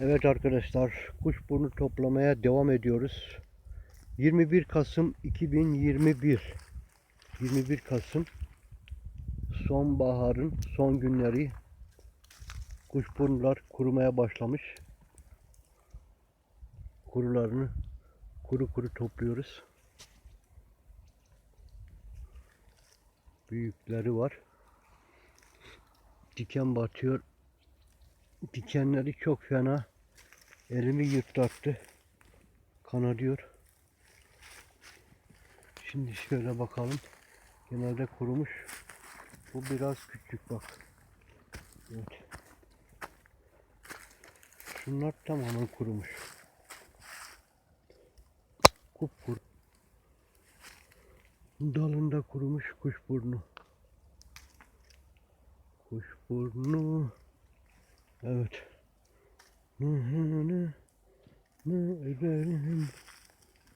Evet arkadaşlar kuşburnu toplamaya devam ediyoruz. 21 Kasım 2021 21 Kasım sonbaharın son günleri kuşburnular kurumaya başlamış. Kurularını kuru kuru topluyoruz. Büyükleri var. Diken batıyor. Dikenleri çok fena. Elimi yırtlattı. Kanadıyor. Şimdi şöyle bakalım. Genelde kurumuş. Bu biraz küçük bak. Evet. Şunlar tamamen kurumuş. Kupkur. Dalında kurumuş kuşburnu. Kuşburnu. Evet.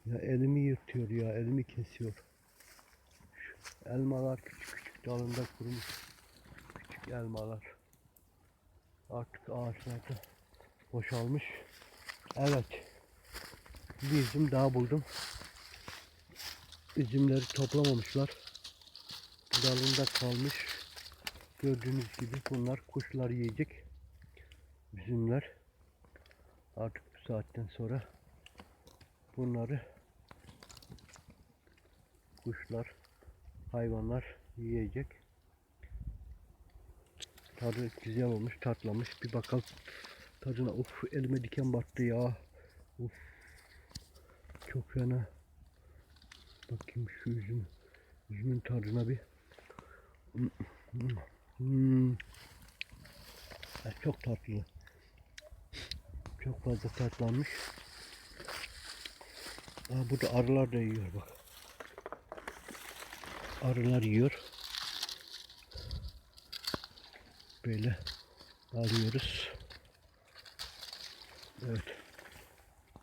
Ya elimi yırtıyor ya, elimi kesiyor. Şu elmalar küçük küçük dalında kurumuş. Küçük elmalar. Artık ağaçlarda boşalmış. Evet. Bir üzüm daha buldum. Üzümleri toplamamışlar. Dalında kalmış. Gördüğünüz gibi bunlar kuşlar yiyecek. Üzümler. Artık bu saatten sonra bunları kuşlar, hayvanlar yiyecek. Tadı güzel olmuş, tatlamış. Bir bakalım tadına. Uf elime diken battı ya. Uf. Çok fena. Bakayım şu üzüm. Üzümün tadına bir. Hmm. Ya çok tatlı. Çok fazla tatlanmış. Aa, burada arılar da yiyor bak. Arılar yiyor. Böyle alıyoruz. Evet.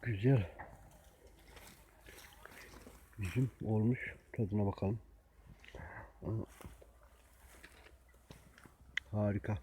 Güzel. Üzüm olmuş. Tadına bakalım. Harika.